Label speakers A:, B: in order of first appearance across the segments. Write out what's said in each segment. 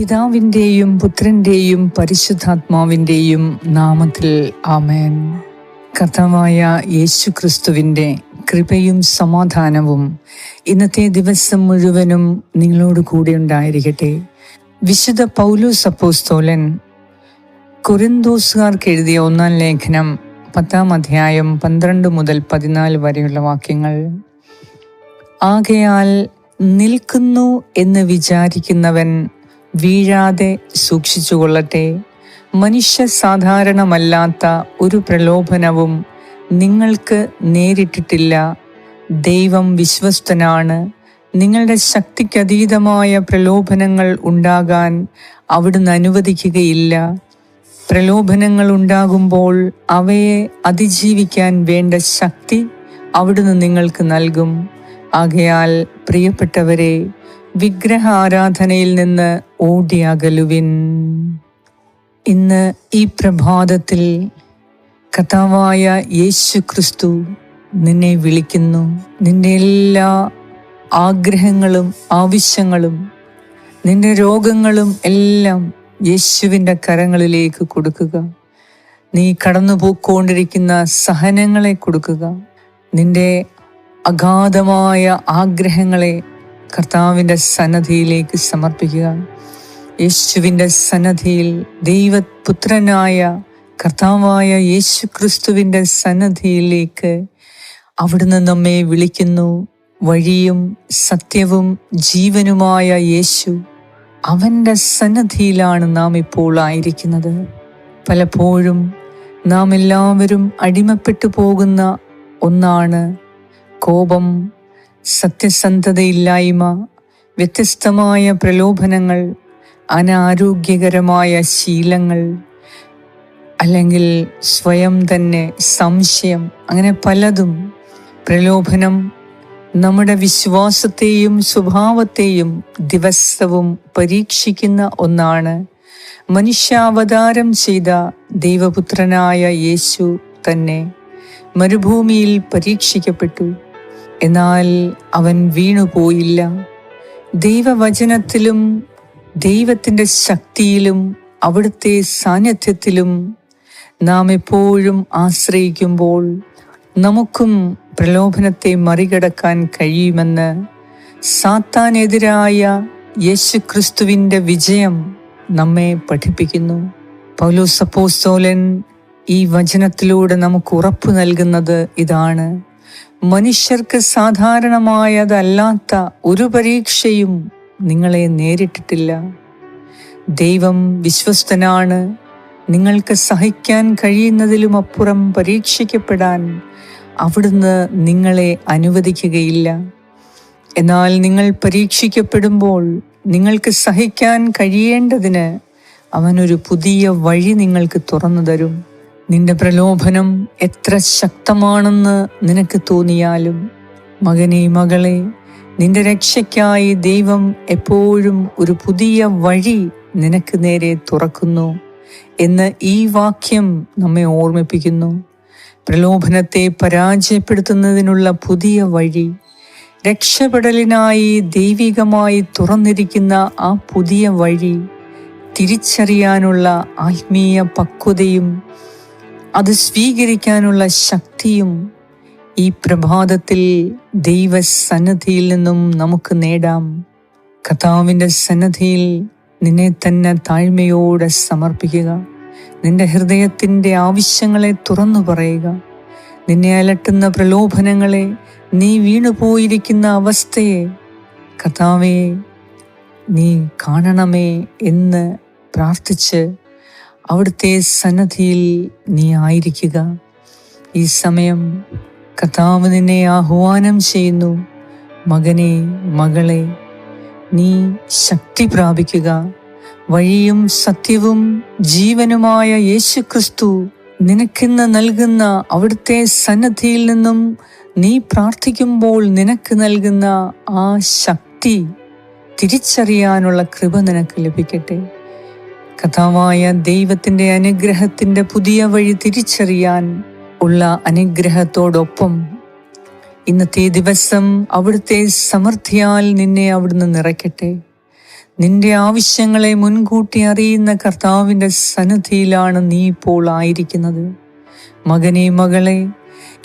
A: പിതാവിന്റെയും പുത്രന്റെയും പരിശുദ്ധാത്മാവിന്റെയും നാമത്തിൽ ആമേൻ. കഥമായ യേശു ക്രിസ്തുവിന്റെ കൃപയും സമാധാനവും ഇന്നത്തെ ദിവസം മുഴുവനും നിങ്ങളോട് കൂടെ ഉണ്ടായിരിക്കട്ടെ. വിശുദ്ധ പൗലോസ് അപ്പോസ്തോലൻ കൊറിന്തോസുകാർക്ക് എഴുതിയ ഒന്നാം ലേഖനം പത്താം അധ്യായം പന്ത്രണ്ട് മുതൽ പതിനാല് വരെയുള്ള വാക്യങ്ങൾ. ആകയാൽ നിൽക്കുന്നു എന്ന് വിചാരിക്കുന്നവൻ വീഴാതെ സൂക്ഷിച്ചുകൊള്ളട്ടെ മനുഷ്യ സാധാരണമല്ലാത്ത ഒരു പ്രലോഭനവും നിങ്ങൾക്ക് നേരിട്ടിട്ടില്ല. ദൈവം വിശ്വസ്തനാണ്. നിങ്ങളുടെ ശക്തിക്കതീതമായ പ്രലോഭനങ്ങൾ ഉണ്ടാകാൻ അവിടുന്ന് അനുവദിക്കുകയില്ല. പ്രലോഭനങ്ങൾ ഉണ്ടാകുമ്പോൾ അവയെ അതിജീവിക്കാൻ വേണ്ട ശക്തി അവിടുന്ന് നിങ്ങൾക്ക് നൽകും. ആകയാൽ പ്രിയപ്പെട്ടവരെ വിഗ്രഹ ആരാധനയിൽ നിന്ന് ഓടിയകലുവിൻ ഇന്ന് ഈ പ്രഭാതത്തിൽ കഥാവായ യേശു ക്രിസ്തു നിന്നെ വിളിക്കുന്നു. നിന്റെ എല്ലാ ആഗ്രഹങ്ങളും ആവശ്യങ്ങളും നിന്റെ രോഗങ്ങളും എല്ലാം യേശുവിന്റെ കരങ്ങളിലേക്ക് കൊടുക്കുക. നീ കടന്നു പോയിക്കൊണ്ടിരിക്കുന്ന സഹനങ്ങളെ കൊടുക്കുക. നിന്റെ അഗാധമായ ആഗ്രഹങ്ങളെ കർത്താവിന്റെ സന്നദ്ധിയിലേക്ക് സമർപ്പിക്കുക യേശുവിന്റെ സന്നദ്ധിയിൽ ദൈവപുത്രനായ കർത്താവായ യേശു ക്രിസ്തുവിന്റെ സന്നദ്ധിയിലേക്ക് അവിടുന്ന് നമ്മെ വിളിക്കുന്നു. വഴിയും സത്യവും ജീവനുമായ യേശു അവന്റെ സന്നദ്ധിയിലാണ് നാം ഇപ്പോൾ ആയിരിക്കുന്നത്. പലപ്പോഴും നാം എല്ലാവരും അടിമപ്പെട്ടു പോകുന്ന ഒന്നാണ് കോപം സത്യസന്ധതയില്ലായ്മ വ്യത്യസ്തമായ പ്രലോഭനങ്ങൾ അനാരോഗ്യകരമായ ശീലങ്ങൾ അല്ലെങ്കിൽ സ്വയം തന്നെ സംശയം അങ്ങനെ പലതും പ്രലോഭനം നമ്മുടെ വിശ്വാസത്തെയും സ്വഭാവത്തെയും ദിവസവും പരീക്ഷിക്കുന്ന ഒന്നാണ്. മനുഷ്യാവതാരം ചെയ്ത ദൈവപുത്രനായ യേശു തന്നെ മരുഭൂമിയിൽ പരീക്ഷിക്കപ്പെട്ടു. എന്നാൽ അവൻ വീണുപോയില്ല ദൈവവചനത്തിലും ദൈവത്തിന്റെ ശക്തിയിലും അവിടുത്തെ സാന്നിധ്യത്തിലും നാം എപ്പോഴും ആശ്രയിക്കുമ്പോൾ നമുക്കും പ്രലോഭനത്തെ മറികടക്കാൻ കഴിയുമെന്ന് സാത്താനെതിരായ യേശു ക്രിസ്തുവിന്റെ വിജയം നമ്മെ പഠിപ്പിക്കുന്നു. പൗലോസപ്പോസ്തോലൻ ഈ വചനത്തിലൂടെ നമുക്ക് ഉറപ്പു നൽകുന്നത് ഇതാണ്. മനുഷ്യർക്ക് സാധാരണമായതല്ലാത്ത ഒരു പരീക്ഷയും നിങ്ങളെ നേരിട്ടിട്ടില്ല. ദൈവം വിശ്വസ്തനാണ്. നിങ്ങൾക്ക് സഹിക്കാൻ കഴിയുന്നതിലും അപ്പുറം പരീക്ഷിക്കപ്പെടാൻ അവിടുന്ന് നിങ്ങളെ അനുവദിക്കുകയില്ല. എന്നാൽ നിങ്ങൾ പരീക്ഷിക്കപ്പെടുമ്പോൾ നിങ്ങൾക്ക് സഹിക്കാൻ കഴിയേണ്ടതിന് അവനൊരു പുതിയ വഴി നിങ്ങൾക്ക് തുറന്നു തരും. നിന്റെ പ്രലോഭനം എത്ര ശക്തമാണെന്ന് നിനക്ക് തോന്നിയാലും മകനെ മകളെ നിന്റെ രക്ഷയ്ക്കായി ദൈവം എപ്പോഴും ഒരു പുതിയ വഴി നിനക്ക് നേരെ തുറക്കുന്നു എന്ന് ഈ വാക്യം നമ്മെ ഓർമ്മിപ്പിക്കുന്നു. പ്രലോഭനത്തെ പരാജയപ്പെടുത്തുന്നതിനുള്ള പുതിയ വഴി രക്ഷപ്പെടലിനായി ദൈവികമായി തുറന്നിരിക്കുന്ന ആ പുതിയ വഴി തിരിച്ചറിയാനുള്ള ആത്മീയ പക്വതയും അത് സ്വീകരിക്കാനുള്ള ശക്തിയും ഈ പ്രഭാതത്തിൽ ദൈവസന്നദ്ധിയിൽ നിന്നും നമുക്ക് നേടാം. കഥാവിന്റെ സന്നദ്ധിയിൽ നിന്നെ തന്നെ താഴ്മയോടെ സമർപ്പിക്കുക. നിന്റെ ഹൃദയത്തിന്റെ ആവശ്യങ്ങളെ തുറന്നു പറയുക. നിന്നെ അലട്ടുന്ന പ്രലോഭനങ്ങളെ നീ വീണുപോയിരിക്കുന്ന അവസ്ഥയെ കഥാവേ നീ കാണണമേ എന്ന് പ്രാർത്ഥിച്ച് അവിടുത്തെ സന്നദ്ധിയിൽ നീ ആയിരിക്കുക. ഈ സമയം കർത്താവ് നിന്നെ ആഹ്വാനം ചെയ്യുന്നു. മകനെ മകളെ നീ ശക്തി പ്രാപിക്കുക. വഴിയും സത്യവും ജീവനുമായ യേശുക്രിസ്തു നിനക്കിന്ന് നൽകുന്ന അവിടുത്തെ സന്നദ്ധിയിൽ നിന്നും നീ പ്രാർത്ഥിക്കുമ്പോൾ നിനക്ക് നൽകുന്ന ആ ശക്തി തിരിച്ചറിയാനുള്ള കൃപ നിനക്ക് ലഭിക്കട്ടെ. കഥാവായ ദൈവത്തിന്റെ അനുഗ്രഹത്തിന്റെ പുതിയ വഴി തിരിച്ചറിയാൻ ഉള്ള അനുഗ്രഹത്തോടൊപ്പം ഇന്നത്തെ ദിവസം അവിടുത്തെ സമൃദ്ധിയാൽ നിന്നെ അവിടുന്ന് നിറയ്ക്കട്ടെ. നിന്റെ ആവശ്യങ്ങളെ മുൻകൂട്ടി അറിയുന്ന കർത്താവിന്റെ സന്നിധിയിലാണ് നീ ഇപ്പോൾ ആയിരിക്കുന്നത്. മകനെ മകളെ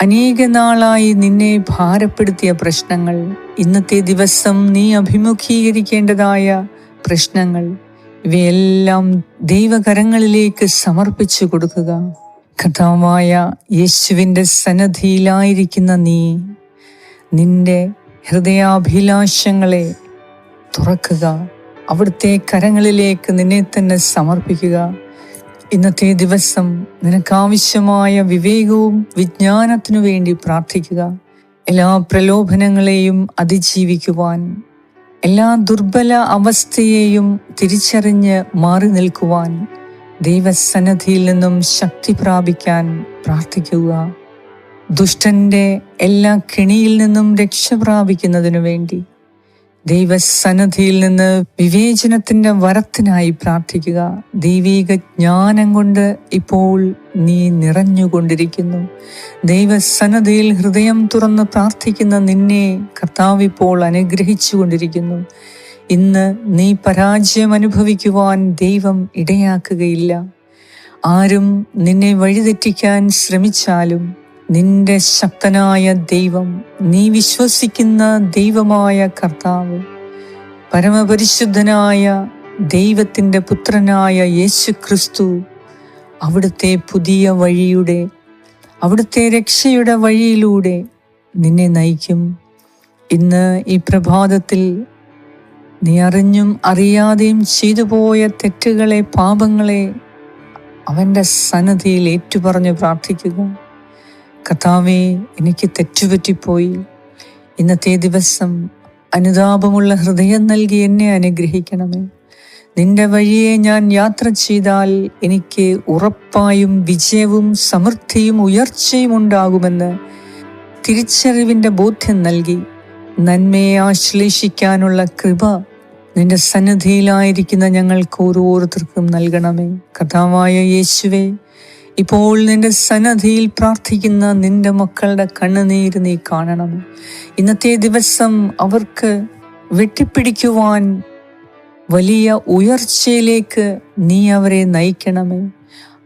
A: അനേക നാളായി നിന്നെ ഭാരപ്പെടുത്തിയ പ്രശ്നങ്ങൾ ഇന്നത്തെ ദിവസം നീ അഭിമുഖീകരിക്കേണ്ടതായ പ്രശ്നങ്ങൾ ഇവയെല്ലാം ദൈവകരങ്ങളിലേക്ക് സമർപ്പിച്ചു കൊടുക്കുക. കഥാവായ യേശുവിന്റെ സന്നദ്ധിയിലായിരിക്കുന്ന നീ നിന്റെ ഹൃദയാഭിലാഷങ്ങളെ തുറക്കുക. അവിടുത്തെ കരങ്ങളിലേക്ക് നിന്നെ തന്നെ സമർപ്പിക്കുക. ഇന്നത്തെ ദിവസം നിനക്കാവശ്യമായ വിവേകവും വിജ്ഞാനത്തിനു വേണ്ടി പ്രാർത്ഥിക്കുക. എല്ലാ പ്രലോഭനങ്ങളെയും അതിജീവിക്കുവാൻ എല്ലാ ദുർബല അവസ്ഥയെയും തിരിച്ചറിഞ്ഞ് മാറി നിൽക്കുവാൻ ദൈവസന്നദ്ധിയിൽ നിന്നും ശക്തി പ്രാപിക്കാൻ പ്രാർത്ഥിക്കുക. ദുഷ്ടന്റെ എല്ലാ കെണിയിൽ നിന്നും രക്ഷ പ്രാപിക്കുന്നതിനു വേണ്ടി ദൈവസന്നദ്ധിയിൽ നിന്ന് വിവേചനത്തിന്റെ വരത്തിനായി പ്രാർത്ഥിക്കുക. ദൈവീക ജ്ഞാനം കൊണ്ട് ഇപ്പോൾ നീ നിറഞ്ഞുകൊണ്ടിരിക്കുന്നു. ദൈവസന്നദ്ധിയിൽ ഹൃദയം തുറന്ന് പ്രാർത്ഥിക്കുന്ന നിന്നെ കർത്താവ് ഇപ്പോൾ അനുഗ്രഹിച്ചു കൊണ്ടിരിക്കുന്നു ഇന്ന് നീ പരാജയം അനുഭവിക്കുവാൻ ദൈവം ഇടയാക്കുകയില്ല. ആരും നിന്നെ വഴിതെറ്റിക്കാൻ ശ്രമിച്ചാലും നിന്റെ ശക്തനായ ദൈവം നീ വിശ്വസിക്കുന്ന ദൈവമായ കർത്താവ് പരമപരിശുദ്ധനായ ദൈവത്തിന്റെ പുത്രനായ യേശു ക്രിസ്തു അവിടുത്തെ പുതിയ വഴിയുടെ അവിടുത്തെ രക്ഷയുടെ വഴിയിലൂടെ നിന്നെ നയിക്കും. ഇന്ന് ഈ പ്രഭാതത്തിൽ നീ അറിഞ്ഞും അറിയാതെയും ചെയ്തു പോയ തെറ്റുകളെ പാപങ്ങളെ അവന്റെ സന്നദ്ധിയിൽ ഏറ്റുപറഞ്ഞു പ്രാർത്ഥിക്കുക. കഥാവേ എനിക്ക് തെറ്റുപറ്റിപ്പോയി. ഇന്നത്തെ ദിവസം അനുതാപമുള്ള ഹൃദയം നൽകി എന്നെ അനുഗ്രഹിക്കണമേ. നിന്റെ വഴിയെ ഞാൻ യാത്ര ചെയ്താൽ എനിക്ക് ഉറപ്പായും വിജയവും സമൃദ്ധിയും ഉയർച്ചയും ഉണ്ടാകുമെന്ന് തിരിച്ചറിവിന്റെ ബോധ്യം നൽകി. നന്മയെ ആശ്ലേഷിക്കാനുള്ള കൃപ നിന്റെ സന്നിധിയിലായിരിക്കുന്ന ഞങ്ങൾക്ക് ഓരോരുത്തർക്കും നൽകണമേ. കഥാവായ യേശുവേ ഇപ്പോൾ നിന്റെ സന്നദ്ധിയിൽ പ്രാർത്ഥിക്കുന്ന നിന്റെ മക്കളുടെ കണ്ണുനീര് നീ കാണണം. ഇന്നത്തെ ദിവസം അവർക്ക് വെട്ടിപ്പിടിക്കുവാൻ വലിയ ഉയർച്ചയിലേക്ക് നീ അവരെ നയിക്കണമേ.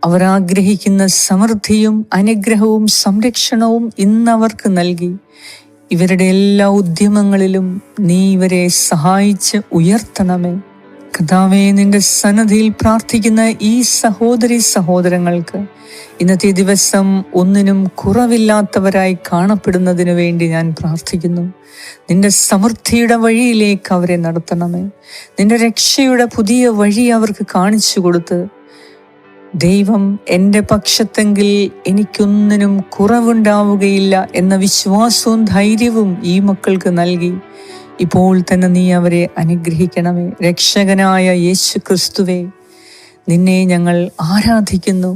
A: അവർ ആഗ്രഹിക്കുന്ന സമൃദ്ധിയും അനുഗ്രഹവും സംരക്ഷണവും ഇന്ന് അവർക്ക് നൽകി. ഇവരുടെ എല്ലാ ഉദ്യമങ്ങളിലും നീ ഇവരെ സഹായിച്ച് ഉയർത്തണമേ. കഥാവേ നിന്റെ സന്നദ്ധിയിൽ പ്രാർത്ഥിക്കുന്ന ഈ സഹോദരി സഹോദരങ്ങൾക്ക് ഇന്നത്തെ ദിവസം ഒന്നിനും കുറവില്ലാത്തവരായി കാണപ്പെടുന്നതിനു വേണ്ടി ഞാൻ പ്രാർത്ഥിക്കുന്നു. നിന്റെ സമൃദ്ധിയുടെ വഴിയിലേക്ക് അവരെ നടത്തണമേ. നിന്റെ രക്ഷയുടെ പുതിയ വഴി അവർക്ക് കാണിച്ചു കൊടുത്ത് ദൈവം എന്റെ പക്ഷത്തെങ്കിൽ എനിക്കൊന്നിനും കുറവുണ്ടാവുകയില്ല എന്ന വിശ്വാസവും ധൈര്യവും ഈ മക്കൾക്ക് നൽകി. ഇപ്പോൾ തന്നെ നീ അവരെ അനുഗ്രഹിക്കണമേ. രക്ഷകനായ യേശു ക്രിസ്തുവേ നിന്നെ ഞങ്ങൾ ആരാധിക്കുന്നു.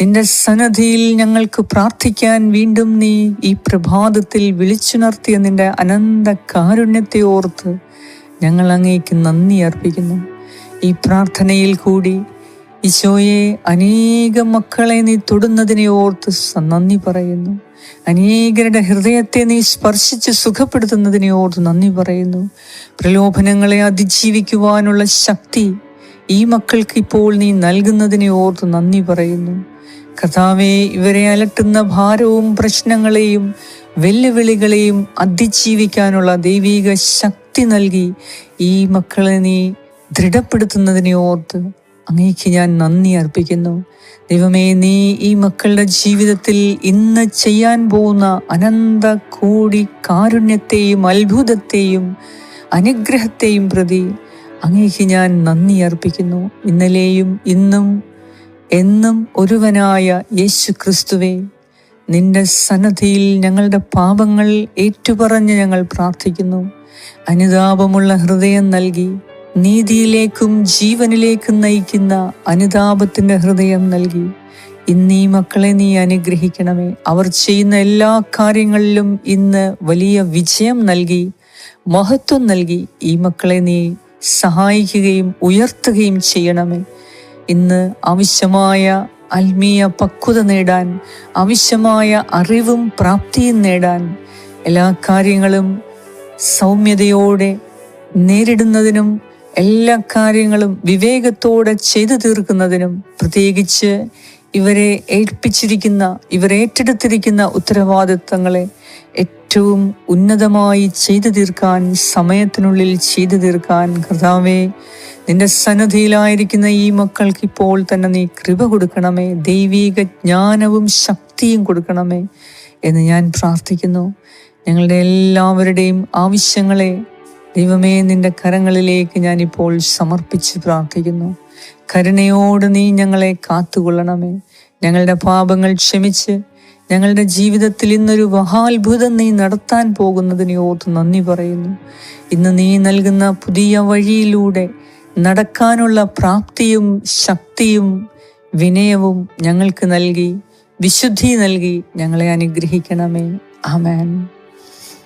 A: നിന്റെ സന്നദ്ധിയിൽ ഞങ്ങൾക്ക് പ്രാർത്ഥിക്കാൻ വീണ്ടും നീ ഈ പ്രഭാതത്തിൽ വിളിച്ചുണർത്തിയ നിന്റെ അനന്ത കാരുണ്യത്തെ ഓർത്ത് ഞങ്ങൾ അങ്ങേക്ക് നന്ദി അർപ്പിക്കുന്നു. ഈ പ്രാർത്ഥനയിൽ കൂടി ഈശോയെ അനേകം മക്കളെ നീ തൊടുന്നതിനെ ഓർത്ത് നന്ദി പറയുന്നു. അനേകരുടെ ഹൃദയത്തെ നീ സ്പർശിച്ച് സുഖപ്പെടുത്തുന്നതിനെ ഓർത്ത് നന്ദി പറയുന്നു. പ്രലോഭനങ്ങളെ അതിജീവിക്കുവാനുള്ള ശക്തി ഈ മക്കൾക്ക് ഇപ്പോൾ നീ നൽകുന്നതിനെ ഓർത്ത് നന്ദി പറയുന്നു. കഥാവെ ഇവരെ അലട്ടുന്ന ഭാരവും പ്രശ്നങ്ങളെയും വെല്ലുവിളികളെയും അതിജീവിക്കാനുള്ള ദൈവിക ശക്തി നൽകി ഈ മക്കളെ നീ ദൃഢപ്പെടുത്തുന്നതിനെ ഓർത്ത് അങ്ങേക്ക് ഞാൻ നന്ദി അർപ്പിക്കുന്നു. ദൈവമേ നീ ഈ മക്കളുടെ ജീവിതത്തിൽ ഇന്ന് ചെയ്യാൻ പോകുന്ന അനന്ത കൂടി കാരുണ്യത്തെയും അത്ഭുതത്തെയും അനുഗ്രഹത്തെയും പ്രതി അങ്ങേക്ക് ഞാൻ നന്ദി അർപ്പിക്കുന്നു. ഇന്നലെയും ഇന്നും എന്നും ഒരുവനായ യേശു ക്രിസ്തുവേ നിന്റെ സന്നദ്ധിയിൽ ഞങ്ങളുടെ പാപങ്ങൾ ഏറ്റുപറഞ്ഞ് ഞങ്ങൾ പ്രാർത്ഥിക്കുന്നു. അനുതാപമുള്ള ഹൃദയം നൽകി നീതിയിലേക്കും ജീവനിലേക്കും നയിക്കുന്ന അനുതാപത്തിന്റെ ഹൃദയം നൽകി. ഇന്ന് ഈ മക്കളെ നീ അനുഗ്രഹിക്കണമേ. അവർ ചെയ്യുന്ന എല്ലാ കാര്യങ്ങളിലും ഇന്ന് വലിയ വിജയം നൽകി മഹത്വം നൽകി. ഈ മക്കളെ നീ സഹായിക്കുകയും ഉയർത്തുകയും ചെയ്യണമേ. ഇന്ന് ആവശ്യമായ ആത്മീയ പക്വത നേടാൻ ആവശ്യമായ അറിവും പ്രാപ്തിയും നേടാൻ എല്ലാ കാര്യങ്ങളും സൗമ്യതയോടെ നേരിടുന്നതിനും എല്ലാ കാര്യങ്ങളും വിവേകത്തോടെ ചെയ്തു തീർക്കുന്നതിനും പ്രത്യേകിച്ച് ഇവരെ ഏൽപ്പിച്ചിരിക്കുന്ന ഇവരേറ്റെടുത്തിരിക്കുന്ന ഉത്തരവാദിത്തങ്ങളെ ഏറ്റവും ഉന്നതമായി ചെയ്തു തീർക്കാൻ സമയത്തിനുള്ളിൽ ചെയ്തു തീർക്കാൻ കർത്താവേ നിന്റെ സന്നദ്ധിയിലായിരിക്കുന്ന ഈ മക്കൾക്ക് ഇപ്പോൾ തന്നെ നീ കൃപ കൊടുക്കണമേ ദൈവീക ജ്ഞാനവും ശക്തിയും കൊടുക്കണമേ എന്ന് ഞാൻ പ്രാർത്ഥിക്കുന്നു. ഞങ്ങളുടെ എല്ലാവരുടെയും ആവശ്യങ്ങളെ ദൈവമേ നിന്റെ കരങ്ങളിലേക്ക് ഞാനിപ്പോൾ സമർപ്പിച്ച് പ്രാർത്ഥിക്കുന്നു. കരുണയോട് നീ ഞങ്ങളെ കാത്തുകൊള്ളണമേ. ഞങ്ങളുടെ പാപങ്ങൾ ക്ഷമിച്ച് ഞങ്ങളുടെ ജീവിതത്തിൽ ഇന്നൊരു മഹാത്ഭുതം നീ നടത്താൻ പോകുന്നതിനെ ഓർത്ത് നന്ദി പറയുന്നു. ഇന്ന് നീ നൽകുന്ന പുതിയ വഴിയിലൂടെ നടക്കാനുള്ള പ്രാപ്തിയും ശക്തിയും വിനയവും ഞങ്ങൾക്ക് നൽകി വിശുദ്ധി നൽകി ഞങ്ങളെ അനുഗ്രഹിക്കണമേ. ആമേൻ.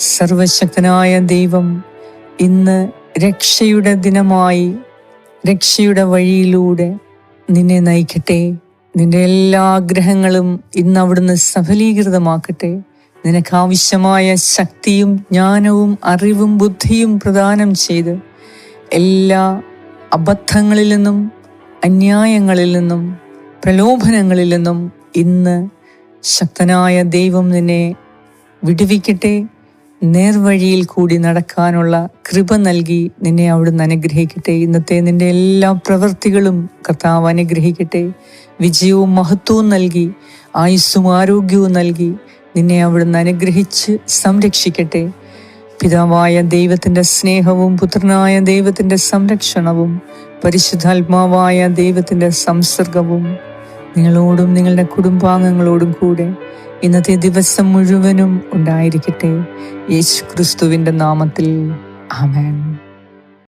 A: സർവശക്തനായ ദൈവം ഇന്ന് രക്ഷയുടെ ദിനമായി രക്ഷയുടെ വഴിയിലൂടെ നിന്നെ നയിക്കട്ടെ. നിന്റെ എല്ലാ ആഗ്രഹങ്ങളും ഇന്ന് അവിടുന്ന് സഫലീകൃതമാക്കട്ടെ. നിനക്കാവശ്യമായ ശക്തിയും ജ്ഞാനവും അറിവും ബുദ്ധിയും പ്രദാനം ചെയ്ത് എല്ലാ അബദ്ധങ്ങളിൽ നിന്നും അന്യായങ്ങളിൽ നിന്നും പ്രലോഭനങ്ങളിൽ നിന്നും ഇന്ന് ശക്തനായ ദൈവം നിന്നെ വിടുവിക്കട്ടെ. നേർവഴിയിൽ കൂടി നടക്കാനുള്ള കൃപ നൽകി നിന്നെ അവിടുന്ന് അനുഗ്രഹിക്കട്ടെ. ഇന്നത്തെ നിന്റെ എല്ലാ പ്രവൃത്തികളും കർത്താവ് അനുഗ്രഹിക്കട്ടെ. വിജയവും മഹത്വവും നൽകി ആയുസ്സും ആരോഗ്യവും നൽകി നിന്നെ അവിടുന്ന് അനുഗ്രഹിച്ച് സംരക്ഷിക്കട്ടെ. പിതാവായ ദൈവത്തിന്റെ സ്നേഹവും പുത്രനായ ദൈവത്തിന്റെ സംരക്ഷണവും പരിശുദ്ധാത്മാവായ ദൈവത്തിന്റെ സംസർഗവും നിങ്ങളോടും നിങ്ങളുടെ കുടുംബാംഗങ്ങളോടും കൂടെ ഇന്നത്തെ ദിവസം മുഴുവനും ഉണ്ടായിരിക്കട്ടെ. യേശു ക്രിസ്തുവിന്റെ നാമത്തിൽ. ആമേൻ.